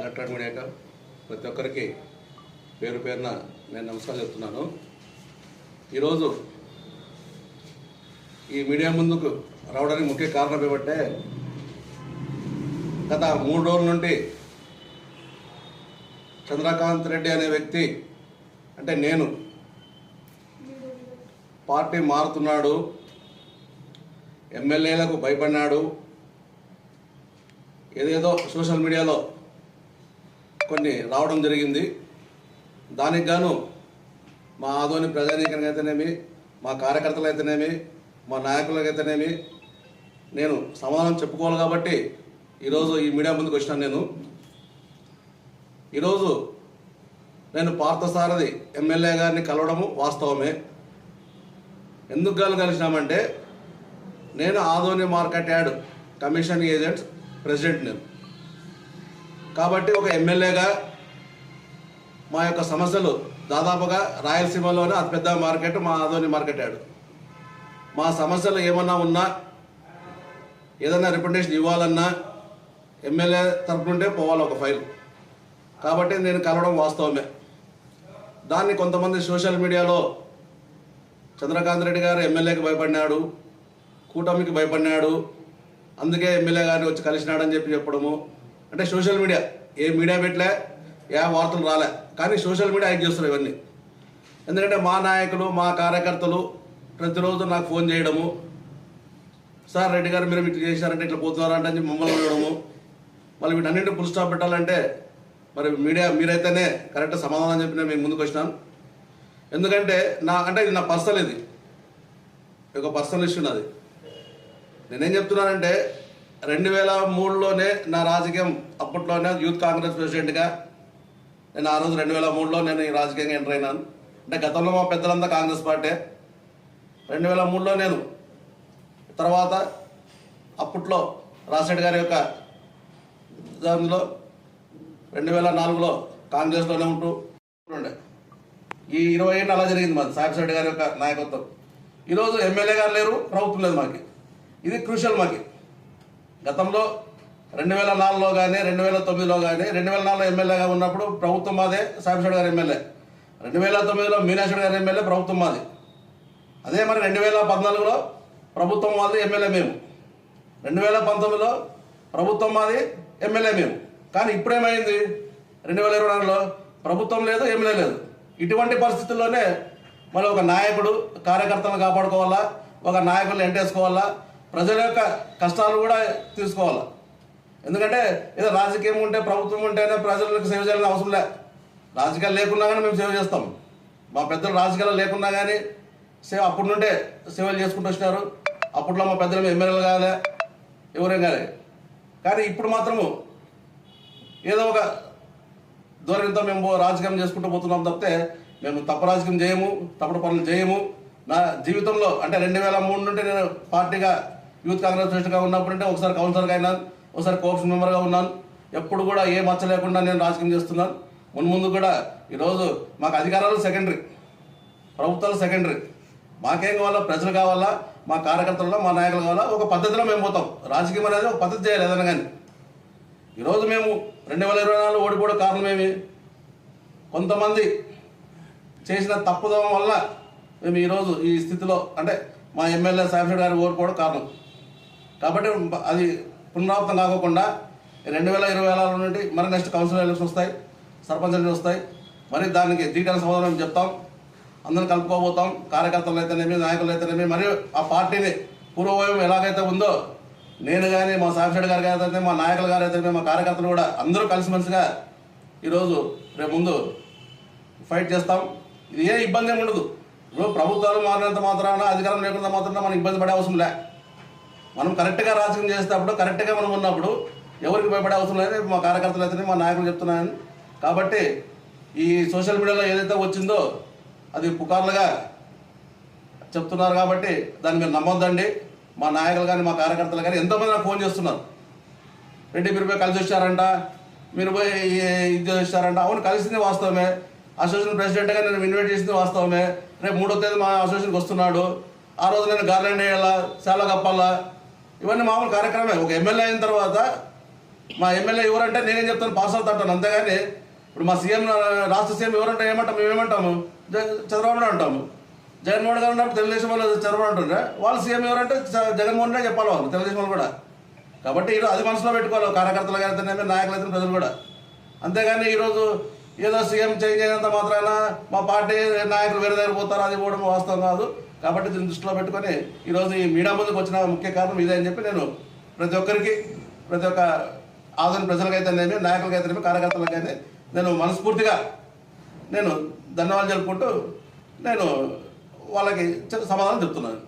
Electronic media ప్రతి ఒక్కరికి పేరు పేరున నేను నమస్కారం చెప్తున్నాను. ఈరోజు ఈ మీడియా ముందుకు రావడానికి ముఖ్య కారణం ఏమంటే గత మూడు రోజుల నుండి చంద్రకాంత్ రెడ్డి అనే వ్యక్తి అంటే నేను పార్టీ మారుతున్నాడు ఎమ్మెల్యేలకు భయపడినాడు ఏదేదో సోషల్ మీడియాలో కొన్ని రావడం జరిగింది. దానికి గాను మా ఆదోని ప్రజానీకరణ అయితేనేమి మా కార్యకర్తలు అయితేనేమి మా నాయకులకైతేనేమి నేను సమాధానం చెప్పుకోవాలి కాబట్టి ఈరోజు ఈ మీడియా ముందుకు వచ్చినాను నేను. ఈరోజు నేను పార్థసారథి ఎమ్మెల్యే గారిని కలవడము వాస్తవమే. ఎందుకు గాను కలిసినామంటే నేను Adoni market yard commission agents president నేను. కాబట్టి ఒక ఎమ్మెల్యేగా మా యొక్క సమస్యలు దాదాపుగా రాయలసీమలోనే అతిపెద్ద మార్కెట్ మా ఆదోని మార్కెట్ ఆడు మా సమస్యలు ఏమన్నా ఉన్నా ఏదైనా రిప్రజెంటేషన్ ఇవ్వాలన్నా ఎమ్మెల్యే తరపునుండే పోవాలి ఒక ఫైల్. కాబట్టి నేను కలవడం వాస్తవమే. దాన్ని కొంతమంది సోషల్ మీడియాలో చంద్రకాంత్ రెడ్డి గారు ఎమ్మెల్యేకి భయపడినాడు కూటమికి భయపడినాడు అందుకే ఎమ్మెల్యే గారిని వచ్చి కలిసినాడని చెప్పి చెప్పడము. అంటే సోషల్ మీడియా ఏ మీడియా పెట్టలే ఏ వార్తలు రాలే. కానీ సోషల్ మీడియా యాక్ట్ చేస్తున్నారు ఇవన్నీ. ఎందుకంటే మా నాయకులు మా కార్యకర్తలు ప్రతిరోజు నాకు ఫోన్ చేయడము. సార్ రెడ్డి గారు మీరు ఇట్లా చేశారంటే ఇట్లా పోతున్నారంటే అని మమ్మల్ని చూడడము మళ్ళీ వీటన్నింటి ఫుల్ స్టాప్ పెట్టాలంటే మరి మీడియా మీరైతేనే కరెక్ట్ సమాధానం చెప్పి నేను ముందుకు వచ్చినాను. ఎందుకంటే నా అంటే ఇది నా పర్సనల్ ఇది ఒక పర్సనల్ ఇష్యూ నాది. నేనేం చెప్తున్నానంటే రెండు వేల మూడులోనే నా రాజకీయం అప్పట్లోనే యూత్ కాంగ్రెస్ ప్రెసిడెంట్గా నేను ఆ రోజు రెండు వేల మూడులో నేను ఈ రాజకీయంగా ఎంటర్ అయినాను. అంటే గతంలో మా పెద్దలంతా కాంగ్రెస్ పార్టీ. రెండు వేల మూడులో నేను తర్వాత అప్పట్లో రాజశేఖర్ గారి యొక్క దానిలో రెండు వేల నాలుగులో కాంగ్రెస్లోనే ఉంటూ ఉండే. ఈ ఇరవై ఏళ్ళు అలా జరిగింది మాది సాహెబ్ గారి యొక్క నాయకత్వం. ఈరోజు ఎమ్మెల్యే గారు లేరు ప్రభుత్వం లేదు మాకు. ఇది క్రూషల్ మాకు. గతంలో రెండు వేల నాలుగులో కానీ రెండు వేల తొమ్మిదిలో కానీ రెండు వేల నాలుగులో ఎమ్మెల్యేగా ఉన్నప్పుడు ప్రభుత్వం మాదే సాహెబ్ గారు ఎమ్మెల్యే. రెండు వేల తొమ్మిదిలో మీనాక్షి గారు ఎమ్మెల్యే ప్రభుత్వం మాది. అదే మరి రెండు వేల పద్నాలుగులో ప్రభుత్వం మాది ఎమ్మెల్యే మేము. రెండు వేల పంతొమ్మిదిలో ప్రభుత్వం మాది ఎమ్మెల్యే మేము. కానీ ఇప్పుడేమైంది? రెండు వేల ఇరవై నాలుగులో ప్రభుత్వం లేదు ఎమ్మెల్యే లేదు. ఇటువంటి పరిస్థితుల్లోనే మరి ఒక నాయకుడు కార్యకర్తలను కాపాడుకోవాలా? ఒక నాయకులను ఎంటేసుకోవాలా? ప్రజల యొక్క కష్టాలు కూడా తీసుకోవాలి? ఎందుకంటే ఏదో రాజకీయం ఉంటే ప్రభుత్వం ఉంటేనే ప్రజలకు సేవ చేయాలని అవసరం లే. రాజకీయాలు లేకున్నా కానీ మేము సేవ చేస్తాం. మా పెద్దలు రాజకీయాలు లేకున్నా కానీ సేవ అప్పటి నుండే సేవలు చేసుకుంటూ వచ్చినారు. అప్పట్లో మా పెద్దలు ఎమ్మెల్యేలు కాలే ఎవరేం కాలే. కానీ ఇప్పుడు మాత్రము ఏదో ఒక ధోరణితో మేము రాజకీయం చేసుకుంటూ పోతున్నాం తప్పితే మేము తప్పు రాజకీయం చేయము తప్పుడు పనులు చేయము. నా జీవితంలో అంటే రెండు వేల మూడు నుండి నేను పార్టీగా యూత్ కాంగ్రెస్ ప్రెసిడెంట్గా ఉన్నప్పుడు అంటే ఒకసారి కౌన్సిలర్గా అయినాను ఒకసారి కోఆప్షన్ మెంబర్గా ఉన్నాను. ఎప్పుడు కూడా ఏ మచ్చ లేకుండా నేను రాజకీయం చేస్తున్నాను. మున్ముందు కూడా ఈరోజు మాకు అధికారాలు సెకండరీ ప్రభుత్వాలు సెకండరీ మాకేం కావాలా? ప్రజలు కావాలా? మా కార్యకర్తలు మా నాయకులు కావాలా? ఒక పద్ధతిలో మేము పోతాం. రాజకీయం అనేది ఒక పద్ధతి చేయాలి ఏదైనా కానీ. ఈరోజు మేము రెండు వేల ఇరవై నాలుగు ఓడిపోవడం కారణం కొంతమంది చేసిన తప్పుదం వల్ల మేము ఈరోజు ఈ స్థితిలో అంటే మా ఎమ్మెల్యే సాహెబ్ గారు ఓడిపోవడం కారణం. కాబట్టి అది పునరావృతం కాకుండా రెండు వేల ఇరవై నాలుగు నుండి మరి నెక్స్ట్ కౌన్సిల్ ఎలక్షన్ వస్తాయి సర్పంచ్ ఎలక్షన్ వస్తాయి. మరి దానికి డీటెయిల్స్ సమాధానం చెప్తాం అందరం కలుపుకోబోతాం. కార్యకర్తలు అయితేనేమి నాయకులు అయితేనేమి మరియు ఆ పార్టీని పూర్వవయం ఎలాగైతే ఉందో నేను కానీ మా సాక్షి గారు అయితే మా నాయకులు గారు అయితే మా కార్యకర్తలు కూడా అందరూ కలిసిమెలిసిగా ఈరోజు రేపు ముందు ఫైట్ చేస్తాం. ఇది ఏ ఇబ్బంది ఏమి ఉండదు. ఇప్పుడు ప్రభుత్వాలు మారినంత మాత్రాన అధికారం లేకుండా మాత్రం మనం ఇబ్బంది పడే అవసరం లే. మనం కరెక్ట్గా రాజకీయం చేసేటప్పుడు కరెక్ట్గా మనం ఉన్నప్పుడు ఎవరికి భయపడే అవసరం లేదు మా కార్యకర్తలు అయితే మా నాయకులు చెప్తున్నాను కాబట్టి ఈ సోషల్ మీడియాలో ఏదైతే వచ్చిందో అది పుకార్లుగా చెప్తున్నారు కాబట్టి దాన్ని మీరు నమ్మొద్దండి. మా నాయకులు కానీ మా కార్యకర్తలు కానీ ఎంతోమంది నాకు ఫోన్ చేస్తున్నారు. రెడ్డి మీరు పోయి కలిసి వచ్చారంట మీరు పోయి ఇది చేస్తారంట. అవును కలిసింది వాస్తవమే. అసోసియేషన్ ప్రెసిడెంట్గా నేను ఇన్వైట్ చేసింది వాస్తవమే. రేపు మూడో తేదీ మా అసోసియేషన్కి వస్తున్నాడు. ఆ రోజు నేను గార్లెండ్ వేయాలా చాలా కప్పాలా ఇవన్నీ మామూలు కార్యక్రమే. ఒక ఎమ్మెల్యే అయిన తర్వాత మా ఎమ్మెల్యే ఎవరంటే నేనేం చెప్తాను పాస్ అవుతా అంటాను. అంతేగాని ఇప్పుడు మా సీఎం రాష్ట్ర సీఎం ఎవరంటే ఏమంటాం మేము ఏమంటాము చంద్రబాబు అంటాము. జగన్మోహన్ గారు ఉన్నప్పుడు తెలుగుదేశం వాళ్ళు చంద్రబాబు అంటుండే వాళ్ళు సీఎం ఎవరంటే జగన్మోహన్ రెడ్డి చెప్పాలి వాళ్ళు తెలుగుదేశం వాళ్ళు కూడా. కాబట్టి ఈరోజు అది మనసులో పెట్టుకోవాలి కార్యకర్తలు అయితేనేమి నాయకులు అయితే ప్రజలు కూడా. అంతేగాని ఈరోజు ఏదో సీఎం చేంజ్ అయినంత మాత్రాన మా పార్టీ నాయకులు వేరే దగ్గర పోతారు? అది పోవడం వాస్తవం కాదు. కాబట్టి దీన్ని దృష్టిలో పెట్టుకొని ఈరోజు ఈ మీడియా ముందుకు వచ్చిన ముఖ్య కారణం ఇదే అని చెప్పి నేను ప్రతి ఒక్కరికి ప్రతి ఒక్క ఆధునిక ప్రజలకైతేనేమి నాయకులకైతేనేమి కార్యకర్తలకైతే నేను మనస్ఫూర్తిగా నేను ధన్యవాదాలు జరుపుకుంటూ నేను వాళ్ళకి సమాధానం చెప్తున్నాను.